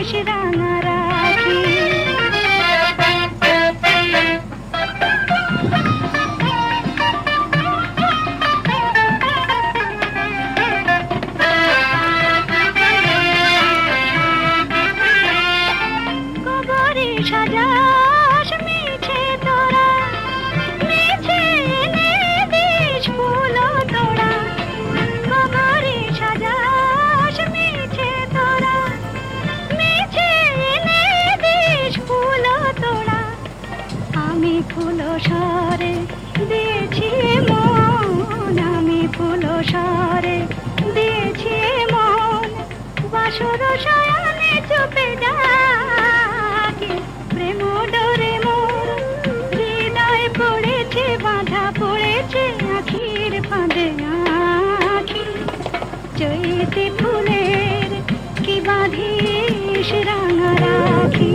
বাঁধিস রাঙা ফুল সরে, দিয়েছি মন আমি ফুল সরে, দিয়েছি মন। বাসর শয়নে চুপে ডাকে, প্রেম ডোরে মোর। হৃদয় পড়েছে, বাঁধা পড়েছে, আখির ফাঁদে আখি। চৈতি ফুলের কি বাঁধিস রাঙা রাখি?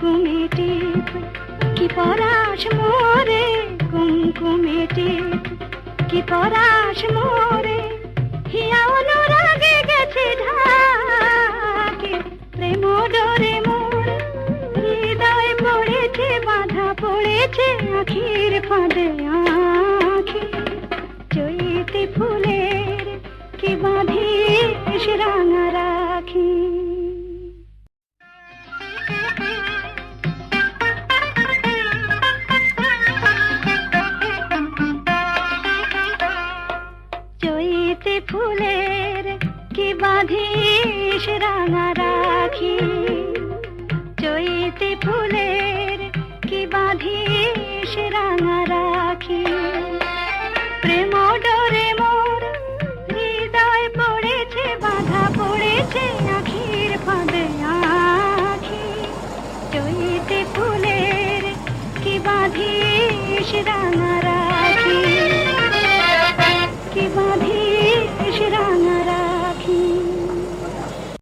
কুমকুমে কি পরাশ মোরে? কি পরাশ মোরে? হিয়া অনুরাগে গেছে ঢাকে, প্রেম ডোরে মোর। হৃদয় পড়েছে, বাধা পড়েছে আখির ফাঁদে আখি। চৈতি ফুলের কি বাঁধিস রাঙা রাখি? চৈতে ফুলের কি বাঁধিস রাঙা রাখি? চৈতে ফুলের কি বাঁধিস রাঙা রাখি?